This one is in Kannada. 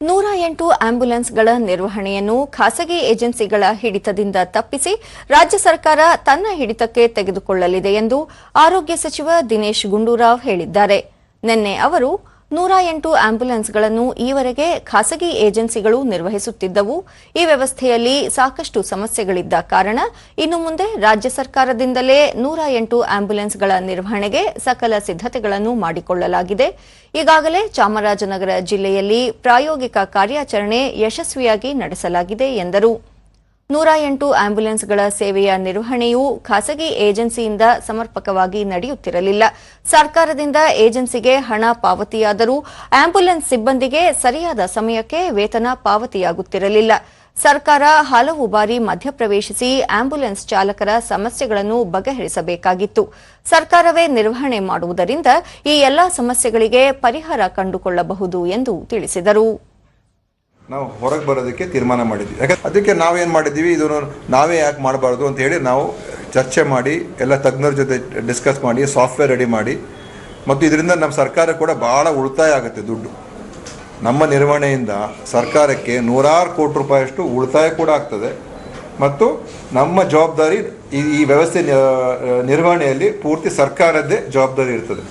ನೂರ ಎಂಟು ಆಂಬ್ಯುಲೆನ್ಸ್ಗಳ ನಿರ್ವಹಣೆಯನ್ನು ಖಾಸಗಿ ಏಜೆನ್ಸಿಗಳ ಹಿಡಿತದಿಂದ ತಪ್ಪಿಸಿ ರಾಜ್ಯ ಸರ್ಕಾರ ತನ್ನ ಹಿಡಿತಕ್ಕೆ ತೆಗೆದುಕೊಳ್ಳಲಿದೆ ಎಂದು ಆರೋಗ್ಯ ಸಚಿವ ದಿನೇಶ್ ಗುಂಡೂರಾವ್ ಹೇಳಿದ್ದಾರೆ. ನಿನ್ನೆ ಅವರು ನೂರ ಎಂಟು ಆಂಬ್ಯುಲೆನ್ಸ್ಗಳನ್ನು ಈವರೆಗೆ ಖಾಸಗಿ ಏಜೆನ್ಸಿಗಳು ನಿರ್ವಹಿಸುತ್ತಿದ್ದವು. ಈ ವ್ಯವಸ್ಥೆಯಲ್ಲಿ ಸಾಕಷ್ಟು ಸಮಸ್ಯೆಗಳಿದ್ದ ಕಾರಣ ಇನ್ನು ಮುಂದೆ ರಾಜ್ಯ ಸರ್ಕಾರದಿಂದಲೇ ನೂರ ಎಂಟು ಆಂಬ್ಯುಲೆನ್ಸ್ಗಳ ನಿರ್ವಹಣೆಗೆ ಸಕಲ ಸಿದ್ದತೆಗಳನ್ನು ಮಾಡಿಕೊಳ್ಳಲಾಗಿದೆ. ಈಗಾಗಲೇ ಚಾಮರಾಜನಗರ ಜಿಲ್ಲೆಯಲ್ಲಿ ಪ್ರಾಯೋಗಿಕ ಕಾರ್ಯಾಚರಣೆ ಯಶಸ್ವಿಯಾಗಿ ನಡೆಸಲಾಗಿದೆ ಎಂದರು. ನೂರ ಎಂಟು ಆಂಬ್ಯುಲೆನ್ಸ್ಗಳ ಸೇವೆಯ ನಿರ್ವಹಣೆಯು ಖಾಸಗಿ ಏಜೆನ್ಸಿಯಿಂದ ಸಮರ್ಪಕವಾಗಿ ನಡೆಯುತ್ತಿರಲಿಲ್ಲ. ಸರ್ಕಾರದಿಂದ ಏಜೆನ್ಸಿಗೆ ಹಣ ಪಾವತಿಯಾದರೂ ಆಂಬ್ಯುಲೆನ್ಸ್ ಸಿಬ್ಬಂದಿಗೆ ಸರಿಯಾದ ಸಮಯಕ್ಕೆ ವೇತನ ಪಾವತಿಯಾಗುತ್ತಿರಲಿಲ್ಲ. ಸರ್ಕಾರ ಹಲವು ಬಾರಿ ಮಧ್ಯಪ್ರವೇಶಿಸಿ ಆಂಬ್ಯುಲೆನ್ಸ್ ಚಾಲಕರ ಸಮಸ್ಯೆಗಳನ್ನು ಬಗೆಹರಿಸಬೇಕಾಗಿತ್ತು. ಸರ್ಕಾರವೇ ನಿರ್ವಹಣೆ ಮಾಡುವುದರಿಂದ ಈ ಎಲ್ಲಾ ಸಮಸ್ಯೆಗಳಿಗೆ ಪರಿಹಾರ ಕಂಡುಕೊಳ್ಳಬಹುದು ಎಂದು ತಿಳಿಸಿದರು. ನಾವು ಹೊರಗೆ ಬರೋದಕ್ಕೆ ತೀರ್ಮಾನ ಮಾಡಿದ್ವಿ. ಯಾಕಂದ್ರೆ ಅದಕ್ಕೆ ನಾವೇನು ಮಾಡಿದ್ದೀವಿ, ಇದನ್ನು ನಾವೇ ಯಾಕೆ ಮಾಡಬಾರ್ದು ಅಂತ ಹೇಳಿ ನಾವು ಚರ್ಚೆ ಮಾಡಿ, ಎಲ್ಲ ತಜ್ಞರ ಜೊತೆ ಡಿಸ್ಕಸ್ ಮಾಡಿ, ಸಾಫ್ಟ್ವೇರ್ ರೆಡಿ ಮಾಡಿ, ಮತ್ತು ಇದರಿಂದ ನಮ್ಮ ಸರ್ಕಾರ ಕೂಡ ಭಾಳ ಉಳಿತಾಯ ಆಗುತ್ತೆ ದುಡ್ಡು. ನಮ್ಮ ನಿರ್ವಹಣೆಯಿಂದ ಸರ್ಕಾರಕ್ಕೆ ನೂರಾರು ಕೋಟಿ ರೂಪಾಯಿಯಷ್ಟು ಉಳಿತಾಯ ಕೂಡ ಆಗ್ತದೆ. ಮತ್ತು ನಮ್ಮ ಜವಾಬ್ದಾರಿ ಈ ಈ ವ್ಯವಸ್ಥೆ ನಿರ್ವಹಣೆಯಲ್ಲಿ ಪೂರ್ತಿ ಸರ್ಕಾರದ್ದೇ ಜವಾಬ್ದಾರಿ ಇರ್ತದೆ.